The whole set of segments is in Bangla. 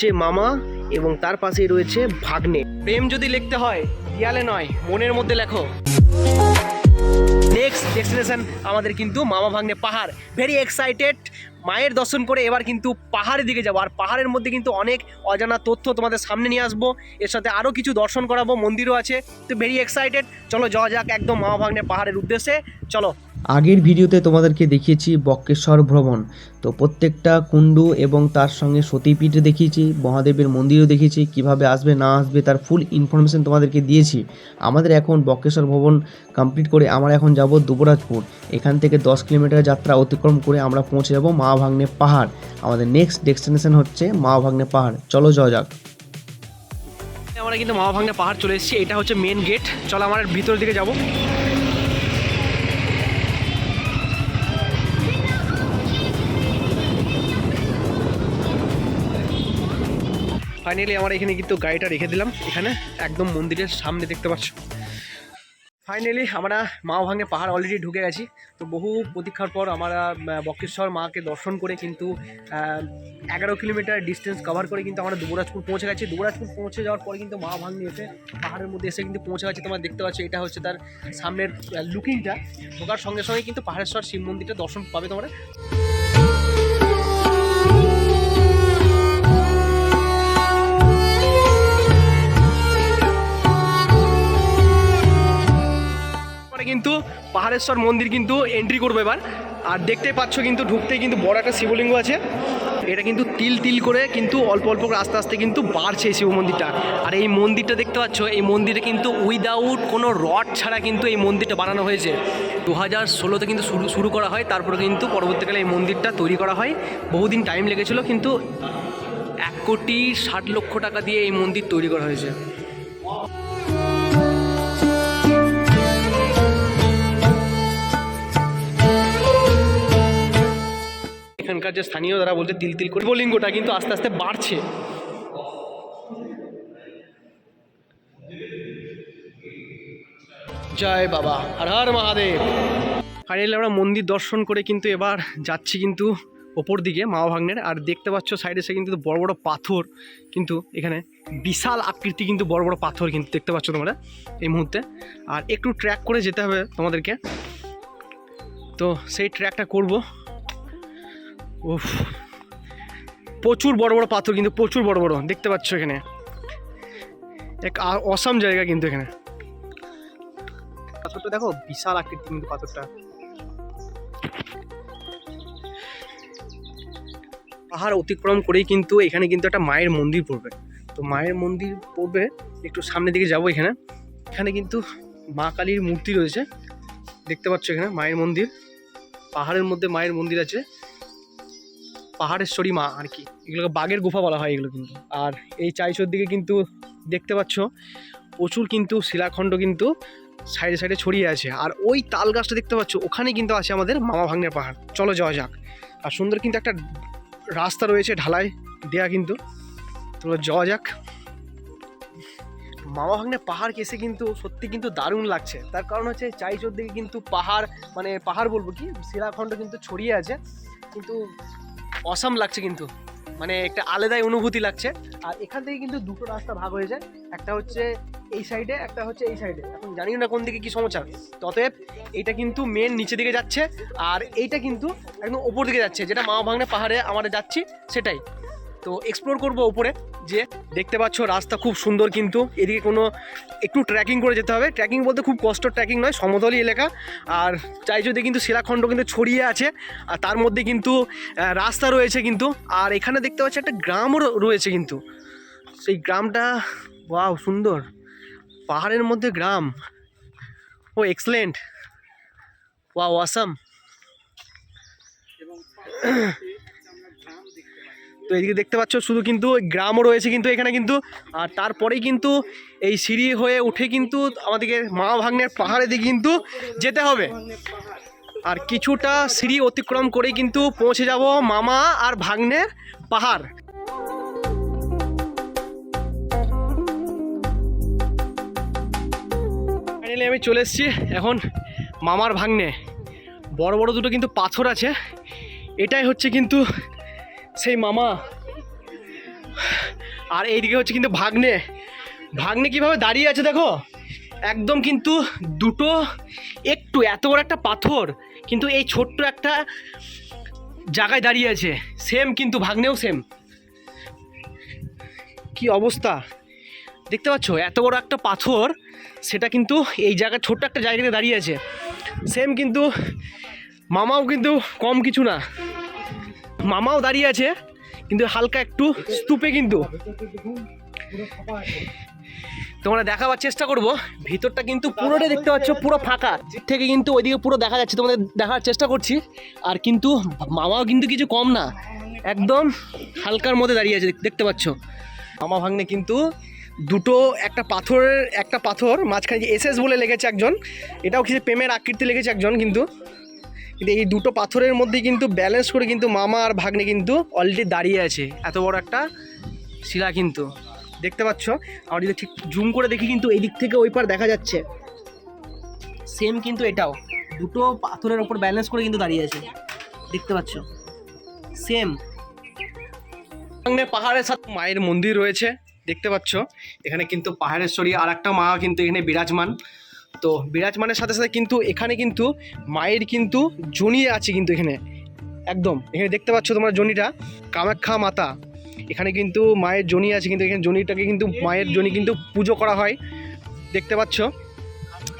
হচ্ছে মামা এবং তার পাশেই রয়েছে ভাগ্নে। প্রেম যদি লিখতে হয় দেয়ালে নয়, মনের মধ্যে লেখো। নেক্সট ডেস্টিনেশন আমাদের কিন্তু মামা ভাগ্নে পাহাড়। ভেরি এক্সাইটেড মায়ের দর্শন করে এবার কিন্তু পাহাড়ের দিকে যাব। আর পাহাড়ের মধ্যে কিন্তু অনেক অজানা তথ্য তোমাদের সামনে নিয়ে আসব। এর সাথে আরও কিছু দর্শন করাবো, মন্দিরও আছে। তো ভেরি এক্সাইটেড চলো যাওয়া যাক একদম মামা ভাগ্নে পাহাড়ের উদ্দেশ্যে। চলো আগের ভিডিওতে তোমাদেরকে দেখিয়েছি বক্রেশ্বর ভ্রমণ। তো প্রত্যেকটা কুণ্ডু এবং তার সঙ্গে সতীপীঠ দেখিয়েছি, মহাদেবের মন্দিরও দেখিয়েছি, কীভাবে আসবে, না আসবে, তার ফুল ইনফরমেশন তোমাদেরকে দিয়েছি। আমাদের এখন বক্রেশ্বর ভ্রমণ কমপ্লিট করে আমরা এখন যাব দুবরাজপুর। এখান থেকে দশ কিলোমিটার যাত্রা অতিক্রম করে আমরা পৌঁছে যাব মা ভাগ্নে পাহাড়। আমাদের নেক্সট ডেস্টিনেশন হচ্ছে মা ভাগ্নে পাহাড়। চলো যাওয়া যাক। আমরা কিন্তু মামা ভাগ্নে পাহাড় চলে এসেছি, এটা হচ্ছে মেন গেট চলো আমার ভিতরের দিকে যাব। ফাইনালি আমার এখানে কিন্তু গাড়িটা রেখে দিলাম। এখানে একদম মন্দিরের সামনে দেখতে পাচ্ছ। ফাইনালি আমরা মা ভাঙে পাহাড় অলরেডি ঢুকে গেছি। তো বহু প্রতীক্ষার পর আমরা বক্রেশ্বর মাকে দর্শন করে কিন্তু এগারো কিলোমিটার ডিস্টেন্স কভার করে কিন্তু আমরা দুবরাজপুর পৌঁছে গেছি। দুবরাজপুর পৌঁছে যাওয়ার পরে কিন্তু মা ভাঙনি এসে পাহাড়ের মধ্যে এসে কিন্তু পৌঁছে গেছে। তোমরা দেখতে পাচ্ছ, এটা হচ্ছে তার সামনের লুকিংটা ঢোকার সঙ্গে সঙ্গে কিন্তু পাহাড়েশ্বর শিব মন্দিরটা দর্শন পাবে তোমরা। পাহাড়েশ্বর মন্দির কিন্তু এন্ট্রি করব এবার। আর দেখতে পাচ্ছ কিন্তু ঢুকতেই কিন্তু বড় একটা শিবলিঙ্গ আছে। এটা কিন্তু তিল তিল করে কিন্তু অল্প অল্প করে আস্তে আস্তে কিন্তু বাড়ছে এই শিব মন্দিরটা। আর এই মন্দিরটা দেখতে পাচ্ছ, এই মন্দিরে কিন্তু উইদাউট কোনো রড ছাড়া কিন্তু এই মন্দিরটা বানানো হয়েছে। দু হাজার ষোলোতে কিন্তু শুরু শুরু করা হয়, তারপরে কিন্তু পরবর্তীকালে এই মন্দিরটা তৈরি করা হয়। বহুদিন টাইম লেগেছিল, কিন্তু এক কোটি ষাট লক্ষ টাকা দিয়ে এই মন্দির তৈরি করা হয়েছে। এখানকার যে স্থানীয় যারা বলছে তিল তিল করে শিবলিঙ্গটা কিন্তু আস্তে আস্তে বাড়ছে। জয় বাবা, হর হর মহাদেব। ফাইনালি আমরা মন্দির দর্শন করে কিন্তু এবার যাচ্ছি কিন্তু ওপর দিকে, মা ভাগ্নের। আর দেখতে পাচ্ছ সাইডে সে কিন্তু বড় বড় পাথর, কিন্তু এখানে বিশাল আকৃতি কিন্তু বড় বড় পাথর কিন্তু দেখতে পাচ্ছ তোমরা এই মুহূর্তে। আর একটু ট্র্যাক করে যেতে হবে তোমাদেরকে। তো সেই ট্র্যাকটা করব। উফ। প্রচুর বড় বড় পাথর কিন্তু প্রচুর বড় বড়, দেখতে পাচ্ছ এখানে। এক অসাম জায়গা কিন্তু এখানে। পাথরটা দেখো, বিশাল আকৃতি কিন্তু পাথরটা। পাহাড় অতিক্রম করেই কিন্তু এখানে কিন্তু একটা মায়ের মন্দির পড়বে। তো মায়ের মন্দির পড়বে, একটু সামনের দিকে যাব এখানে। এখানে কিন্তু মা কালীর মূর্তি রয়েছে, দেখতে পাচ্ছ এখানে মায়ের মন্দির। পাহাড়ের মধ্যে মায়ের মন্দির আছে। পাহাড়েশ্বরী মা আর কি। এগুলোকে বাঘের গুফা বলা হয় এগুলো কিন্তু। আর এই চাইশোর দিকে কিন্তু দেখতে পাচ্ছ, প্রচুর কিন্তু শিলাখণ্ড কিন্তু সাইডে সাইডে ছড়িয়ে আছে। আর ওই তাল গাছটা দেখতে পাচ্ছ, ওখানে কিন্তু আছে আমাদের মামা ভাগ্নের পাহাড়। চলো যাওয়া যাক। আর সুন্দর কিন্তু একটা রাস্তা রয়েছে ঢালাই দেয়া কিন্তু। তো যাওয়া যাক। মামা ভাগ্নে পাহাড় কেসে কিন্তু সত্যি কিন্তু দারুণ লাগছে। তার কারণ হচ্ছে চাইচোর দিকে কিন্তু পাহাড় মানে পাহাড় বলব কি? শিলাখণ্ড কিন্তু ছড়িয়ে আছে। কিন্তু অসাম লাগছে কিন্তু। মানে একটা আলাদাই অনুভূতি লাগছে। আর এখান থেকে কিন্তু দুটো রাস্তা ভাগ হয়ে যায়। একটা হচ্ছে এই সাইডে একটা হচ্ছে এই সাইডে এখন জানি না কোন দিকে কি সমস্যা ততএব এইটা কিন্তু মেন নিচে দিকে যাচ্ছে। আর এইটা কিন্তু একদম ওপর দিকে যাচ্ছে। যেটা মা ভাঙনে পাহাড়ে আমরা যাচ্ছি, সেটাই। তো এক্সপ্লোর করব ওপরে। যে দেখতে পাচ্ছ রাস্তা খুব সুন্দর কিন্তু। এদিকে কোনো একটু ট্রেকিং করে যেতে হবে। ট্রেকিং বলতে খুব কষ্ট ট্রেকিং নয় সমতলই এলাকা। আর চাইজোতে কিন্তু শিলাখণ্ড কিন্তু ছড়িয়ে আছে আর তার মধ্যে কিন্তু রাস্তা রয়েছে কিন্তু। আর এখানে দেখতে পাচ্ছি একটা গ্রামও রয়েছে কিন্তু। সেই গ্রামটা ওয়াও সুন্দর। পাহাড়ের মধ্যে গ্রাম। ও এক্সেলেন্ট ওয়াও আসাম তো এদিকে দেখতে পাচ্ছ, শুধু কিন্তু গ্রামও রয়েছে কিন্তু এখানে কিন্তু। আর তারপরেই কিন্তু এই সিঁড়ি হয়ে উঠে কিন্তু আমাদেরকে মা ভাগ্নের পাহাড়ে দিকে কিন্তু যেতে হবে। আর কিছুটা সিঁড়ি অতিক্রম করেই কিন্তু পৌঁছে যাব মামা আর ভাগ্নের পাহাড়। ফাইনালি আমি চলে এসেছি এখন মামার ভাগ্নে। বড় বড় দুটো কিন্তু পাথর আছে। এটাই হচ্ছে কিন্তু সেই মামা। আর এইদিকে হচ্ছে কিন্তু ভাগ্নে। ভাগ্নে কীভাবে দাঁড়িয়ে আছে দেখো? একদম কিন্তু দুটো, একটু, এত বড় একটা পাথর, কিন্তু এই ছোট্ট একটা জায়গায় দাঁড়িয়ে আছে। সেম কিন্তু ভাগ্নেও সেম কি অবস্থা? দেখতে পাচ্ছ? এত বড় একটা পাথর, সেটা কিন্তু এই জায়গায় ছোট্ট একটা জায়গাতে দাঁড়িয়ে আছে। সেম কিন্তু মামাও কিন্তু কম কিছু না। মামাও দাঁড়িয়ে আছে, কিন্তু হালকা একটু স্তূপে কিন্তু। তোমরা দেখাবার চেষ্টা করব, ভিতরটা কিন্তু পুরোটাই দেখতে পাচ্ছ, পুরো ফাঁকা। থেকে কিন্তু ওইদিকে পুরো দেখা যাচ্ছে, তোমাদের দেখার চেষ্টা করছি। আর কিন্তু মামাও কিন্তু কিছু কম না, একদম হালকার মধ্যে দাঁড়িয়ে আছে, দেখতে পাচ্ছ। মামা ভাগ্নে কিন্তু দুটো একটা পাথরের, একটা পাথর, মাঝখানে যে এসএস বলে লেগেছে একজন, এটাও কিছু প্রেমের আকৃতি লেগেছে একজন কিন্তু। কিন্তু এই দুটো পাথরের মধ্যে কিন্তু ব্যালেন্স করে কিন্তু মামা আর ভাগ্নে কিন্তু অলরেডি দাঁড়িয়ে আছে। এত বড় একটা শিলা কিন্তু। দেখতে পাচ্ছ? আমরা যদি ঠিক জুম করে দেখি কিন্তু এই দিক থেকে ওই পার দেখা যাচ্ছে। সেম কিন্তু এটাও। দুটো পাথরের ওপর ব্যালেন্স করে কিন্তু দাঁড়িয়ে আছে। দেখতে পাচ্ছ? সেম পাহাড়ের সাথে মায়ের মন্দির রয়েছে। দেখতে পাচ্ছ? এখানে কিন্তু পাহাড়েশ্বরী আর একটা মা কিন্তু এখানে বিরাজমান। তো বিরাজমানের সাথে সাথে কিন্তু এখানে কিন্তু মায়ের কিন্তু জনি আছে কিন্তু এখানে। একদম, এখানে দেখতে পাচ্ছ তোমরা জনিটা, কামাখ্যা মাতা। এখানে কিন্তু মায়ের জনি আছে কিন্তু, এখানে জনিটাকে কিন্তু মায়ের জনি কিন্তু পুজো করা হয়। দেখতে পাচ্ছ?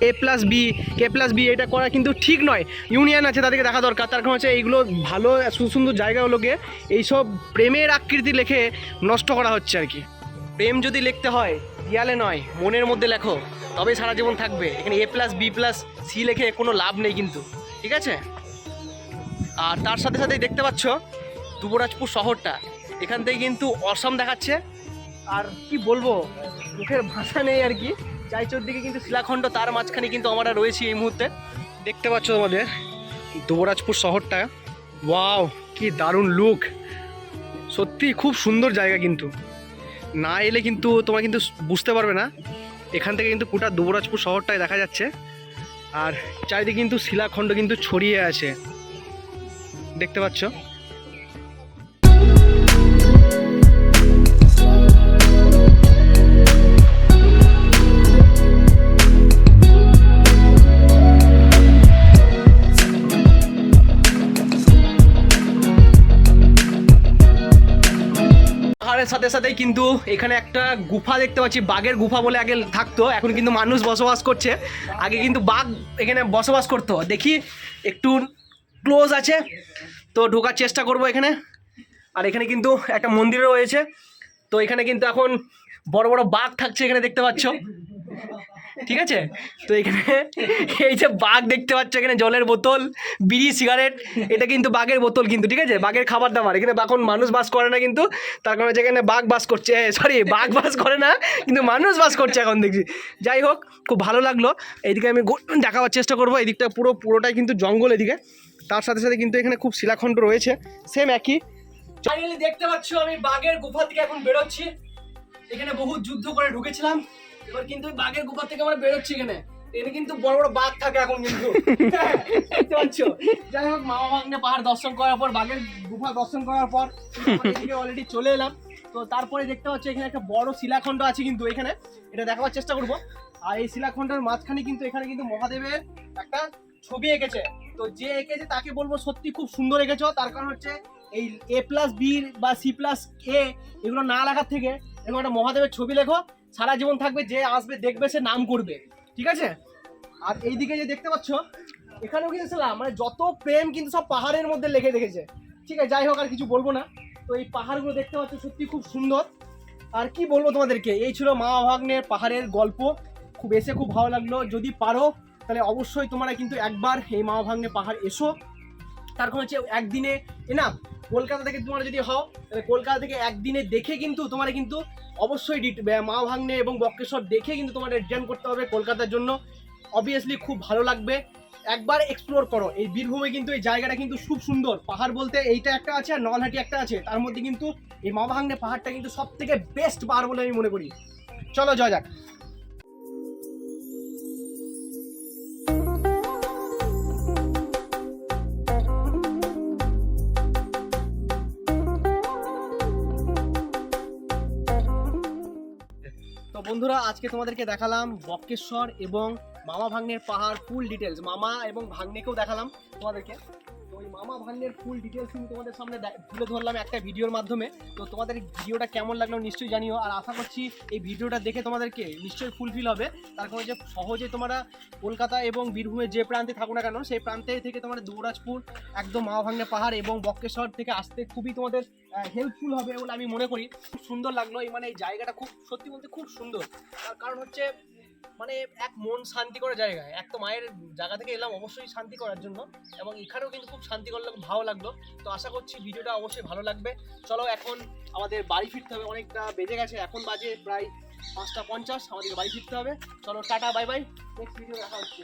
A plus B K plus B এটা করা কিন্তু ঠিক নয়। ইউনিয়ন আছে, তাদেরকে দেখা দরকার। তার কারণ হচ্ছে এইগুলো ভালো সুসুন্দর জায়গাগুলোকে এইসব প্রেমের আকৃতি লেখে নষ্ট করা হচ্ছে আর কি। প্রেম যদি লিখতে হয়, দেয়ালে নয়, মনের মধ্যে লেখো। তবেই সারা জীবন থাকবে। এখানে A plus B plus C লেখে কোনো লাভ নেই কিন্তু। ঠিক আছে? আর তার সাথে সাথে দেখতে পাচ্ছ যুবরাজপুর শহরটা। এখান থেকে কিন্তু অসম দেখাচ্ছে। আর কি বলব, মুখের ভাষা নেই আর কি। চাইচোর দিকে কিন্তু শিলাখণ্ড, তার মাঝখানে কিন্তু আমরা রয়েছি এই মুহূর্তে। দেখতে পাচ্ছ তোমাদের যুবরাজপুর শহরটা। ওয়াও, কি দারুণ লুক সত্যি খুব সুন্দর জায়গা কিন্তু। না এলে কিন্তু তোমরা কিন্তু বুঝতে পারবে না। এখান থেকে কিন্তু গোটা দুবরাজপুর শহরটাই দেখা যাচ্ছে। আর চারিদিকে কিন্তু শিলাখণ্ড কিন্তু ছড়িয়ে আছে। দেখতে পাচ্ছ? পাহাড়ের সাথে সাথেই কিন্তু এখানে একটা গুফা দেখতে পাচ্ছি, বাঘের গুফা বলে আগে থাকতো, এখন কিন্তু মানুষ বসবাস করছে। আগে কিন্তু বাঘ এখানে বসবাস করতো। দেখি, একটু ক্লোজ আছে, তো ঢোকার চেষ্টা করব এখানে। আর এখানে কিন্তু একটা মন্দির রয়েছে। তো এখানে কিন্তু এখন বড় বড় বাঘ থাকছে এখানে দেখতে পাচ্ছ। ঠিক আছে? তো এখানে এই যে বাঘ দেখতে পাচ্ছ এখানে জলের বোতল, বিড়ি, সিগারেট, এটা কিন্তু বাঘের বোতল কিন্তু, ঠিক আছে? বাঘের খাবার দাবার। এখানে এখন মানুষ বাস করে না কিন্তু, তার কারণে যেখানে বাঘ বাস করছে। সরি বাঘ বাস করে না, কিন্তু মানুষ বাস করছে এখন দেখছি। যাই হোক, খুব ভালো লাগল। এইদিকে আমি দেখাবার চেষ্টা করব। এদিকটা পুরো, পুরোটাই কিন্তু জঙ্গল এদিকে। তার সাথে সাথে কিন্তু এখানে খুব শিলাখণ্ড রয়েছে। সেম একই। দেখতে পাচ্ছ আমি বাঘের গুফা থেকে এখন বেরোচ্ছি। এখানে বহু যুদ্ধ করে ঢুকেছিলাম। এবার কিন্তু বাঘের গুফা থেকে আমরা বেরোচ্ছি এখানে। এখানে কিন্তু বড় বড় বাঘ থাকে এখন কিন্তু। দেখতে পাচ্ছ? যাই হোক, মামা ভাগ্নে পাহাড় দর্শন করার পর, বাঘের গুফা দর্শন করার পর অলরেডি চলে এলাম। তো তারপরে দেখতে পাচ্ছ, এখানে একটা বড় শিলাখণ্ড আছে কিন্তু এখানে। এটা দেখাবার চেষ্টা করব। আর এই শিলাখণ্ডের মাঝখানে কিন্তু এখানে কিন্তু মহাদেবের একটা ছবি এঁকেছে। তো যে এঁকেছে তাকে বলব সত্যি খুব সুন্দর এঁকেছো। তার কারণ হচ্ছে এই এ প্লাস বি বা সি প্লাস এ এগুলো না লেখার থেকে এরকম একটা মহাদেবের ছবি লেখো। সারা জীবন থাকবে, যে আসবে, দেখবে, সে নাম করবে। ঠিক আছে? আর এইদিকে যে দেখতে পাচ্ছ, এখানেও কিন্তু ছিলাম মানে যত প্রেম কিন্তু সব পাহাড়ের মধ্যে লেগে রেখেছে ঠিক আছে? যাই হোক, আর কিছু বলব না। তো এই পাহাড়গুলো দেখতে পাচ্ছ, সত্যি খুব সুন্দর। আর কি বলব তোমাদেরকে? এই ছিল মা ভাগ্নের পাহাড়ের গল্প। খুব এসে খুব ভালো লাগল। যদি পারো, তাহলে অবশ্যই তোমরা কিন্তু একবার এই মা ভাগ্নে পাহাড় এসো। তার কারণ হচ্ছে একদিনে এনা কলকাতা থেকে তোমরা যদি হও, তাহলে কলকাতা থেকে একদিনে দেখে কিন্তু তোমার কিন্তু অবশ্যই মা ভাগ্নে এবং বক্রেশ্বর দেখে কিন্তু তোমার রিটার্ন করতে হবে কলকাতার জন্য। অবভিয়াসলি খুব ভালো লাগবে। একবার এক্সপ্লোর করো। এই বীরভূমে কিন্তু এই জায়গাটা কিন্তু খুব সুন্দর। পাহাড় বলতে এইটা একটা আছে আর নলহাটি একটা আছে। তার মধ্যে কিন্তু এই মা ভাগ্নে পাহাড়টা কিন্তু সব থেকে বেস্ট পাহাড় বলে আমি মনে করি। চলো জয় যাক। বন্ধুরা, আজকে তোমাদেরকে দেখালাম বক্কেশ্বর এবং মামা ভাগ্নের পাহাড় ফুল ডিটেলস মামা এবং ভাগ্নেকেও দেখালাম তোমাদেরকে। মামা ভাগ্নের ফুল ডিটেলস কিন্তু তোমাদের সামনে তুলে ধরলাম একটা ভিডিওর মাধ্যমে। তো তোমাদের ভিডিওটা কেমন লাগল নিশ্চয়ই জানিও। আর আশা করছি এই ভিডিওটা দেখে তোমাদেরকে নিশ্চয়ই ফুলফিল হবে। তার কারণ যে সহজে তোমরা কলকাতা এবং বীরভূমের যে প্রান্তে থাকো না কেন, সেই প্রান্তে থেকে তোমাদের দৌরাজপুর একদম মামা ভাগ্নের পাহাড় এবং বক্কেশ্বর থেকে আসতে খুবই তোমাদের হেল্পফুল হবে বলে আমি মনে করি। খুব সুন্দর লাগল। এই মানে এই জায়গাটা খুব, সত্যি বলতে খুব সুন্দর। তার কারণ হচ্ছে মানে এক মন শান্তি করার জায়গা। এক তো মায়ের জায়গা থেকে এলাম অবশ্যই শান্তি করার জন্য এবং এখানেও কিন্তু খুব শান্তি করল ভালো লাগল। তো আশা করছি ভিডিওটা অবশ্যই ভালো লাগবে। চলো এখন আমাদের বাড়ি ফিরতে হবে, অনেকটা বেজে গেছে, এখন বাজে প্রায় পাঁচটা পঞ্চাশ আমাদের বাড়ি ফিরতে হবে। চলো tata, bye bye. Next video দেখা হচ্ছে।